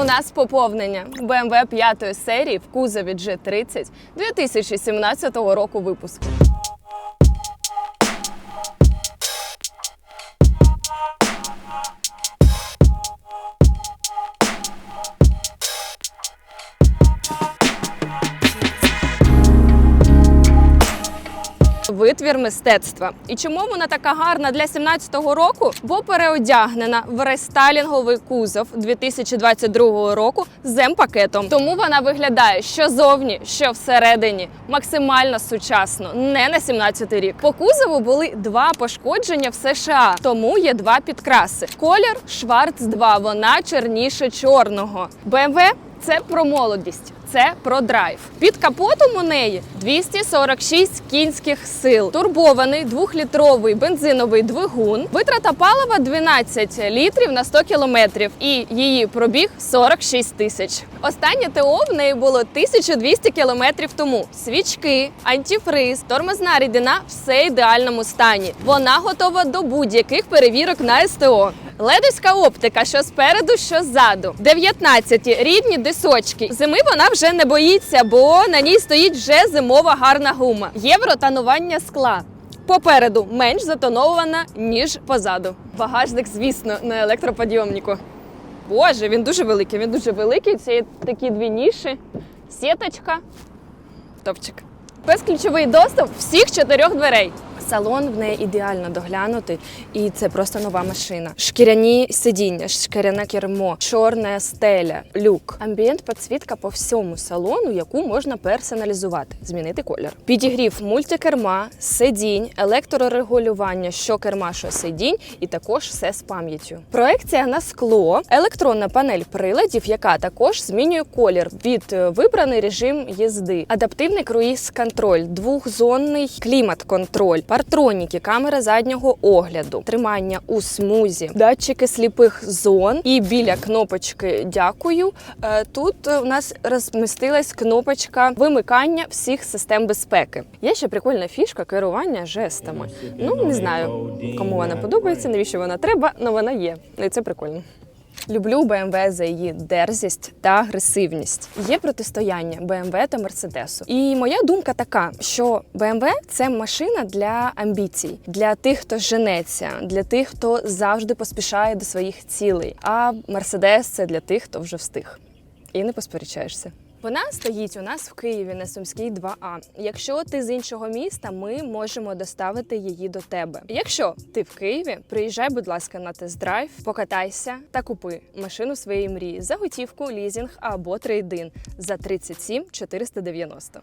У нас поповнення BMW 5 серії в кузові G30 2017 року випуску. Витвір мистецтва. І чому вона така гарна для 17-го року? Бо переодягнена в рестайлінговий кузов 2022 року з М-пакетом. Тому вона виглядає що зовні, що всередині, максимально сучасно, не на 17-й рік. По кузову були два пошкодження в США, тому є два підкраси. Колір Шварц 2, вона черніше чорного. BMW – це про молодість. Це про драйв. Під капотом у неї 246 кінських сил, турбований двохлітровий бензиновий двигун, витрата палива 12 літрів на 100 кілометрів, і її пробіг 46 тисяч. Останнє ТО в неї було 1200 кілометрів тому. Свічки, антифриз, тормозна рідина все ідеальному стані. Вона готова до будь-яких перевірок на СТО. Ледовська оптика, що спереду, що ззаду. 19 рідні дисочки. Зими вона вже не боїться, бо на ній стоїть вже зимова гарна гума. Євротонування скла. Попереду менш затонована, ніж позаду. Багажник, звісно, на електроподйомнику. Боже, він дуже великий. Він дуже великий. Це такі дві ніші, сіточка, топчик. Безключовий доступ всіх чотирьох дверей. Салон в неї ідеально доглянутий, і це просто нова машина. Шкіряні сидіння, шкіряне кермо, чорна стеля, люк. Амбієнт підсвітка по всьому салону, яку можна персоналізувати, змінити колір. Підігрів мультикерма, сидінь, електрорегулювання, що керма, що сидінь, і також все з пам'яттю. Проекція на скло, електронна панель приладів, яка також змінює колір від е, вибраний режим їзди, адаптивний круїз-контроль, двохзонний клімат-контроль, партроніки, камера заднього огляду, тримання у смузі, датчики сліпих зон. І біля кнопочки Дякую. е, Тут у нас розмістилась кнопочка вимикання всіх систем безпеки. Є ще прикольна фішка керування жестами. Ну не знаю, кому вона подобається, навіщо вона треба, але вона є. І це прикольно. Люблю BMW за її дерзість та агресивність. Є протистояння BMW та Мерседесу. І моя думка така, що BMW – це машина для амбіцій, для тих, хто женеться, для тих, хто завжди поспішає до своїх цілей. А Мерседес це для тих, хто вже встиг. І не посперечаєшся. Вона стоїть у нас в Києві на Сумській 2А. Якщо ти з іншого міста, ми можемо доставити її до тебе. Якщо ти в Києві, приїжджай, будь ласка, на тест-драйв, покатайся та купи машину своєї мрії за готівку, лізінг або трейдин за 37 490.